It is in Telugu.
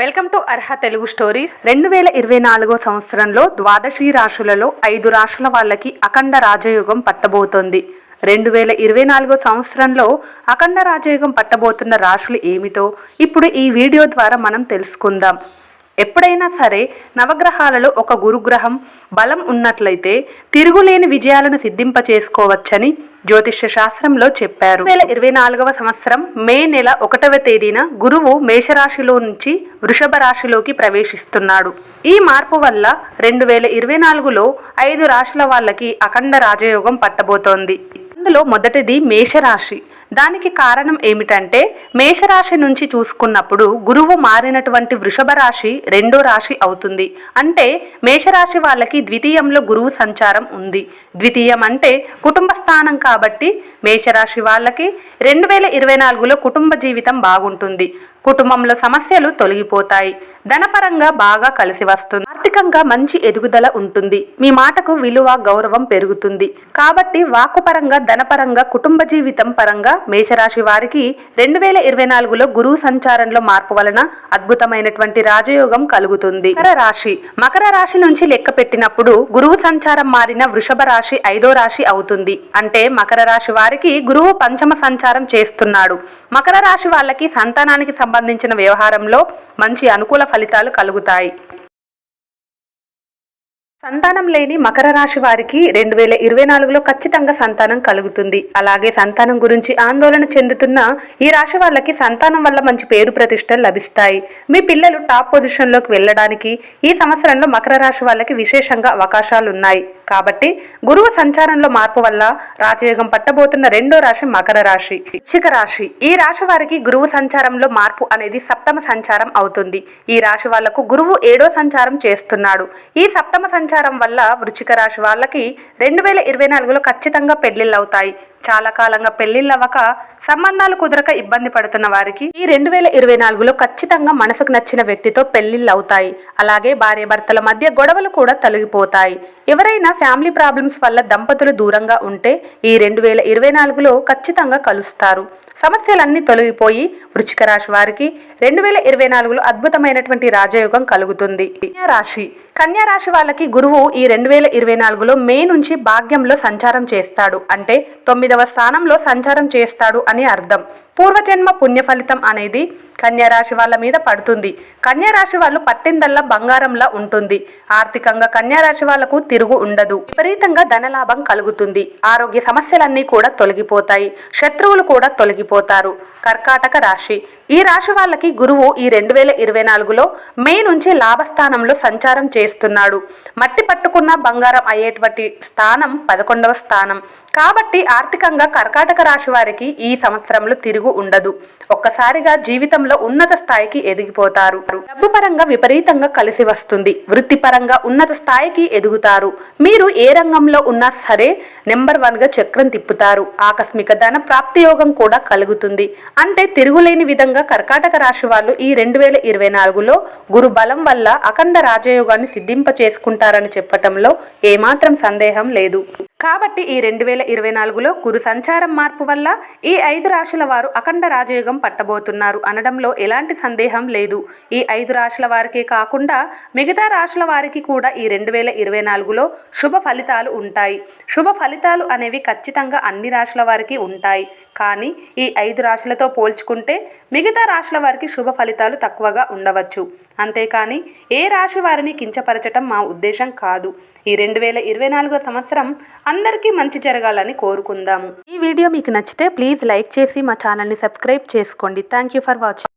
Welcome to Arha Telugu stories. రెండు వేల ఇరవై నాలుగో సంవత్సరంలో ద్వాదశి రాశులలో ఐదు రాశుల వాళ్ళకి అఖండ రాజయోగం పట్టబోతోంది. రెండు వేల ఇరవై నాలుగో సంవత్సరంలో అఖండ రాజయోగం పట్టబోతున్న రాశులు ఏమిటో ఇప్పుడు ఈ వీడియో ద్వారా మనం తెలుసుకుందాం. ఎప్పుడైనా సరే నవగ్రహాలలో ఒక గురుగ్రహం బలం ఉన్నట్లయితే తిరుగులేని విజయాలను సిద్ధింప చేసుకోవచ్చని జ్యోతిష్య శాస్త్రంలో చెప్పారు వేల ఇరవై నాలుగవ సంవత్సరం మే నెల ఒకటవ తేదీన గురువు మేషరాశిలో నుంచి వృషభ రాశిలోకి ప్రవేశిస్తున్నాడు. ఈ మార్పు వల్ల రెండు వేల ఇరవై నాలుగులో ఐదు రాశుల వాళ్ళకి అఖండ రాజయోగం పట్టబోతోంది. అందులో మొదటిది మేషరాశి. దానికి కారణం ఏమిటంటే మేషరాశి నుంచి చూసుకున్నప్పుడు గురువు మారినటువంటి వృషభ రాశి రెండో రాశి అవుతుంది. అంటే మేషరాశి వాళ్ళకి ద్వితీయంలో గురువు సంచారం ఉంది. ద్వితీయం అంటే కుటుంబ స్థానం కాబట్టి మేషరాశి వాళ్ళకి రెండు వేల ఇరవై నాలుగులో కుటుంబ జీవితం బాగుంటుంది. కుటుంబంలో సమస్యలు తొలగిపోతాయి. ధనపరంగా బాగా కలిసి వస్తుంది. ఆర్థికంగా మంచి ఎదుగుదల ఉంటుంది. మీ మాటకు విలువ గౌరవం పెరుగుతుంది. కాబట్టి వాక్కుపరంగా ధనపరంగా కుటుంబ జీవితం పరంగా మేషరాశి వారికి రెండు వేల ఇరవై నాలుగులో గురువు సంచారంలో మార్పు వలన అద్భుతమైనటువంటి రాజయోగం కలుగుతుంది. మకర రాశి. మకర రాశి నుంచి లెక్క పెట్టినప్పుడు గురువు సంచారం మారిన వృషభ రాశి ఐదో రాశి అవుతుంది. అంటే మకర రాశి వారికి గురువు పంచమ సంచారం చేస్తున్నాడు. మకర రాశి వాళ్ళకి సంతానానికి సంబంధించిన వ్యవహారంలో మంచి అనుకూల ఫలితాలు కలుగుతాయి. సంతానం లేని మకర రాశి వారికి రెండు వేల ఇరవై నాలుగులో ఖచ్చితంగా సంతానం కలుగుతుంది. అలాగే సంతానం గురించి ఆందోళన చెందుతున్న ఈ రాశి వాళ్ళకి సంతానం వల్ల మంచి పేరు ప్రతిష్టలు లభిస్తాయి. మీ పిల్లలు టాప్ పొజిషన్లోకి వెళ్ళడానికి ఈ సంవత్సరంలో మకర రాశి వాళ్ళకి విశేషంగా అవకాశాలు ఉన్నాయి కాబట్టి గురువు సంచారంలో మార్పు వల్ల రాజయోగం పట్టబోతున్న రెండో రాశి మకర రాశి వృశ్చిక రాశి. ఈ రాశి వారికి గురువు సంచారంలో మార్పు అనేది సప్తమ సంచారం అవుతుంది. ఈ రాశి వాళ్ళకు గురువు ఏడో సంచారం చేస్తున్నాడు. ఈ సప్తమ సంచారం వల్ల వృశ్చిక రాశి వాళ్ళకి రెండు వేల ఇరవై నాలుగులో ఖచ్చితంగా పెళ్ళిళ్ళు అవుతాయి. చాలా కాలంగా పెళ్ళిళ్ళవక సంబంధాలు కుదరక ఇబ్బంది పడుతున్న వారికి ఈ రెండు వేల ఇరవై నాలుగులో ఖచ్చితంగా మనసుకు నచ్చిన వ్యక్తితో పెళ్ళిళ్ళు అవుతాయి. అలాగే భార్యాభర్తల మధ్య గొడవలు కూడా తొలగిపోతాయి. ఎవరైనా ఫ్యామిలీ ప్రాబ్లమ్స్ వల్ల దంపతులు దూరంగా ఉంటే ఈ రెండు వేల ఇరవై నాలుగులో ఖచ్చితంగా కలుస్తారు. సమస్యలన్నీ తొలగిపోయి వృచ్చిక రాశి వారికి రెండు వేల ఇరవై నాలుగులో అద్భుతమైనటువంటి రాజయోగం కలుగుతుంది. రాశి కన్యా రాశి వాళ్ళకి గురువు ఈ రెండు వేల ఇరవై నాలుగులో మే నుంచి భాగ్యంలో సంచారం చేస్తాడు. అంటే తొమ్మిదవ స్థానంలో సంచారం చేస్తాడు అని అర్థం. పూర్వజన్మ పుణ్య ఫలితం అనేది కన్యారాశి వాళ్ళ మీద పడుతుంది. కన్యారాశి వాళ్ళు పట్టిందల్లా బంగారంలా ఉంటుంది. ఆర్థికంగా కన్యారాశి వాళ్ళకు తిరుగు ఉండదు. విపరీతంగా ధనలాభం కలుగుతుంది. ఆరోగ్య సమస్యలన్నీ కూడా తొలగిపోతాయి. శత్రువులు కూడా తొలగిపోతారు. కర్కాటక రాశి. ఈ రాశి వాళ్ళకి గురువు ఈ రెండు వేల ఇరవై నాలుగులో మే నుంచి లాభస్థానంలో సంచారం చేస్తున్నాడు. మట్టి పట్టుకున్న బంగారం అయ్యేటువంటి స్థానం పదకొండవ స్థానం. కాబట్టి ఆర్థికంగా కర్కాటక రాశి వారికి ఈ సంవత్సరంలో తిరుగు ఉండదు. ఒక్కసారిగా జీవితంలో ఉన్నత స్థాయికి ఎదిగిపోతారు. డబ్బు పరంగా విపరీతంగా కలిసి వస్తుంది. వృత్తిపరంగా ఉన్నత స్థాయికి ఎదుగుతారు. మీరు ఏ రంగంలో ఉన్నా సరే నెంబర్ వన్గా చక్రం తిప్పుతారు. ఆకస్మిక ధన ప్రాప్తి యోగం కూడా కలుగుతుంది. అంటే తిరుగులేని విధంగా కర్కాటక రాశి వాళ్ళు ఈ రెండు వేల ఇరవై నాలుగులో గురు బలం వల్ల అఖండ రాజయోగాన్ని సిద్ధింప చేసుకుంటారని చెప్పటంలో ఏమాత్రం సందేహం లేదు. కాబట్టి ఈ రెండు వేల ఇరవై నాలుగులో గురు సంచారం మార్పు వల్ల ఈ ఐదు రాశుల వారు అఖండ రాజయోగం పట్టబోతున్నారు అనడంలో ఎలాంటి సందేహం లేదు. ఈ ఐదు రాశుల వారికే కాకుండా మిగతా రాశుల వారికి కూడా ఈ రెండు వేల ఇరవై నాలుగులో శుభ ఫలితాలు ఉంటాయి. శుభ ఫలితాలు అనేవి ఖచ్చితంగా అన్ని రాశుల వారికి ఉంటాయి. కానీ ఈ ఐదు రాశులతో పోల్చుకుంటే మిగతా రాశుల వారికి శుభ ఫలితాలు తక్కువగా ఉండవచ్చు. అంతేకాని ఏ రాశి వారిని కించపరచటం మా ఉద్దేశం కాదు. ఈ రెండు వేల ఇరవై నాలుగో సంవత్సరం అందరికీ మంచి జరగాలని కోరుకుందాము. ఈ వీడియో మీకు నచ్చితే ప్లీజ్ లైక్ చేసి మా ఛానల్ని సబ్స్క్రైబ్ చేసుకోండి. Thank you for watching